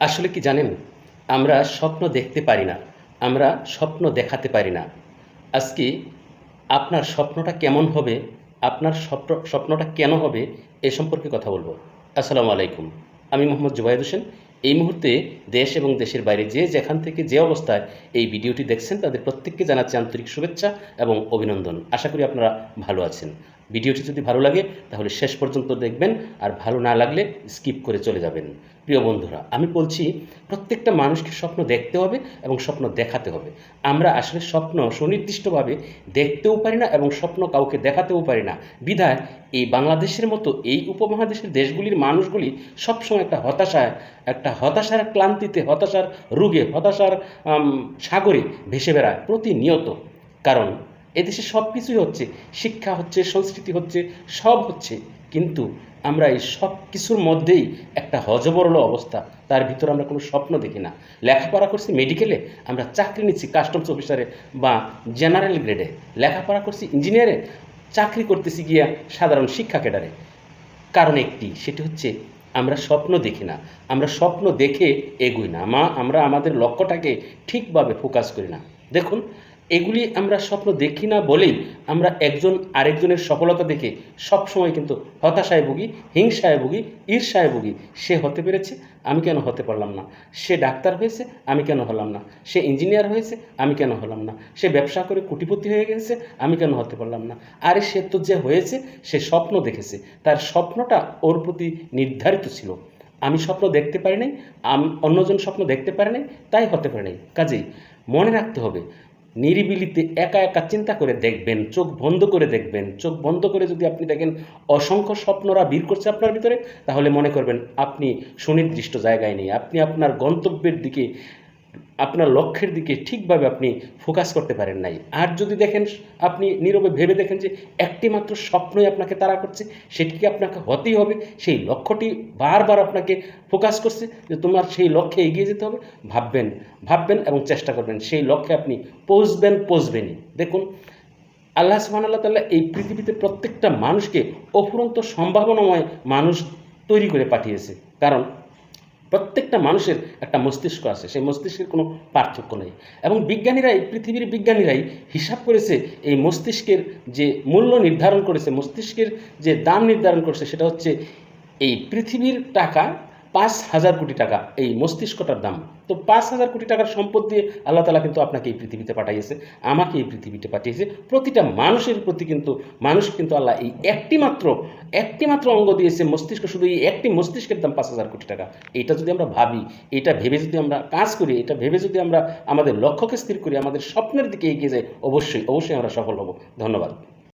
আসলে কি জানেন? আমরা স্বপ্ন দেখতে পারি না। আমরা স্বপ্ন দেখাতে পারি না। আজকে আপনার স্বপ্নটা কেমন হবে? আপনার স্বপ্ন, স্বপ্নটা কেন হবে? এ সম্পর্কে কথা বলব। আসসালামু আলাইকুম। আমি মোহাম্মদ জুবাইদ হোসেন। এই মুহূর্তে দেশ এবং দেশের বাইরে যে যেখান থেকে যে অবস্থায় এই ভিডিওটি দেখছেন, তাদের প্রত্যেককে জানাচ্ছি আন্তরিক শুভেচ্ছা এবং অভিনন্দন। আশা করি আপনারা ভালো আছেন। ভিডিওটি যদি ভালো লাগে, তাহলে শেষ পর্যন্ত দেখবেন, আর ভালো না লাগলে স্কিপ করে চলে যাবেন। প্রিয় বন্ধুরা, আমি বলছি, প্রত্যেকটা মানুষকে স্বপ্ন দেখতে হবে এবং স্বপ্ন দেখাতে হবে। আমরা আসলে স্বপ্ন সুনির্দিষ্টভাবে দেখতেও পারি না এবং স্বপ্ন কাউকে দেখাতেও পারি না। বিধায় এই বাংলাদেশের মতো এই উপমহাদেশের দেশগুলির মানুষগুলি সবসময় একটা হতাশায়, একটা হতাশার ক্লান্তিতে, হতাশার রোগে, হতাশার সাগরে ভেসে বেড়ায় প্রতিনিয়ত। কারণ এদেশে সব কিছুই হচ্ছে, শিক্ষা হচ্ছে, সংস্কৃতি হচ্ছে, সব হচ্ছে। কিন্তু আমরা এই সব কিছুর মধ্যেই একটা হজবরল অবস্থা। তার ভিতরে আমরা কোনো স্বপ্ন দেখি না। লেখাপড়া করছি মেডিকেলে আমরা চাকরি নিচ্ছি কাস্টমস অফিসারে বা জেনারেল গ্রেডে লেখাপড়া করছি ইঞ্জিনিয়ারে চাকরি করতেছি গিয়া সাধারণ শিক্ষা ক্যাডারে কারণ একটি, সেটি হচ্ছে আমরা স্বপ্ন দেখি না। আমরা স্বপ্ন দেখে এগুই না। মা, আমরা আমাদের লক্ষ্যটাকে ঠিকভাবে ফোকাস করি না। দেখুন এগুলি আমরা স্বপ্ন দেখি না বলেই আমরা একজন আরেকজনের সফলতা দেখে সবসময় কিন্তু হতাশায় ভুগি, হিংসায় ভুগি, ঈর্ষায় ভুগি। সে হতে পেরেছে, আমি কেন হতে পারলাম না? সে ডাক্তার হয়েছে, আমি কেন হলাম না? সে ইঞ্জিনিয়ার হয়েছে, আমি কেন হলাম না? সে ব্যবসা করে কোটিপতি হয়ে গেছে, আমি কেন হতে পারলাম না? আরে সে তো যে হয়েছে, সে স্বপ্ন দেখেছে। তার স্বপ্নটা ওর প্রতি নির্ধারিত ছিল। আমি স্বপ্ন দেখতে পারি নাই অন্যজন স্বপ্ন দেখতে পারে নাই, তাই হতে পারে নাই। কাজেই মনে রাখতে হবে নিরিবিলিতে একা একা চিন্তা করে দেখবেন, চোখ বন্ধ করে দেখবেন। চোখ বন্ধ করে যদি আপনি দেখেন অসংখ্য স্বপ্নরা বীর করছে আপনার ভিতরে, তাহলে মনে করবেন আপনি সুনির্দিষ্ট জায়গায় নেই। আপনি আপনার গন্তব্যের দিকে আপনার লক্ষ্যের দিকে ঠিকভাবে আপনি ফোকাস করতে পারেন নাই। আর যদি দেখেন, আপনি নীরবে ভেবে দেখেন যে একটি মাত্র স্বপ্নই আপনাকে তাড়া করছে, সেটিকে আপনাকে হতেই হবে। সেই লক্ষ্যটি বারবার আপনাকে ফোকাস করছে যে তোমার সেই লক্ষ্যে এগিয়ে যেতে হবে। ভাববেন ভাববেন এবং চেষ্টা করবেন। সেই লক্ষ্যে আপনি পৌঁছবেন, পৌঁছবেনই। দেখুন, আল্লাহ সুবহান আল্লাহ তাল্লাহ এই পৃথিবীতে প্রত্যেকটা মানুষকে অফুরন্ত সম্ভাবনাময় মানুষ তৈরি করে পাঠিয়েছে। কারণ প্রত্যেকটা মানুষের একটা মস্তিষ্ক আছে, সেই মস্তিষ্কের কোনো পার্থক্য নেই। এবং বিজ্ঞানীরাই, পৃথিবীর বিজ্ঞানীরাই হিসাব করেছে এই মস্তিষ্কের যে মূল্য নির্ধারণ করেছে, মস্তিষ্কের যে দাম নির্ধারণ করেছে, সেটা হচ্ছে এই পৃথিবীর টাকা পাঁচ হাজার কোটি টাকা এই মস্তিষ্কটার দাম। তো পাঁচ হাজার কোটি টাকার সম্পদ দিয়ে আল্লাহ তালা কিন্তু আপনাকে এই পৃথিবীতে পাঠিয়েছে, আমাকে এই পৃথিবীতে পাঠিয়েছে। প্রতিটা মানুষের প্রতি কিন্তু, মানুষ কিন্তু আল্লাহ এই একটি মাত্র একটি মাত্র অঙ্গ দিয়েছে মস্তিষ্ক, শুধু এই একটি মস্তিষ্কের দাম পাঁচ হাজার কোটি টাকা। এইটা যদি আমরা ভাবি, এটা ভেবে যদি আমরা কাজ করি, এটা ভেবে যদি আমরা আমাদের লক্ষ্যকে স্থির করি, আমাদের স্বপ্নের দিকে এগিয়ে যাই, অবশ্যই অবশ্যই আমরা সফল হব। ধন্যবাদ।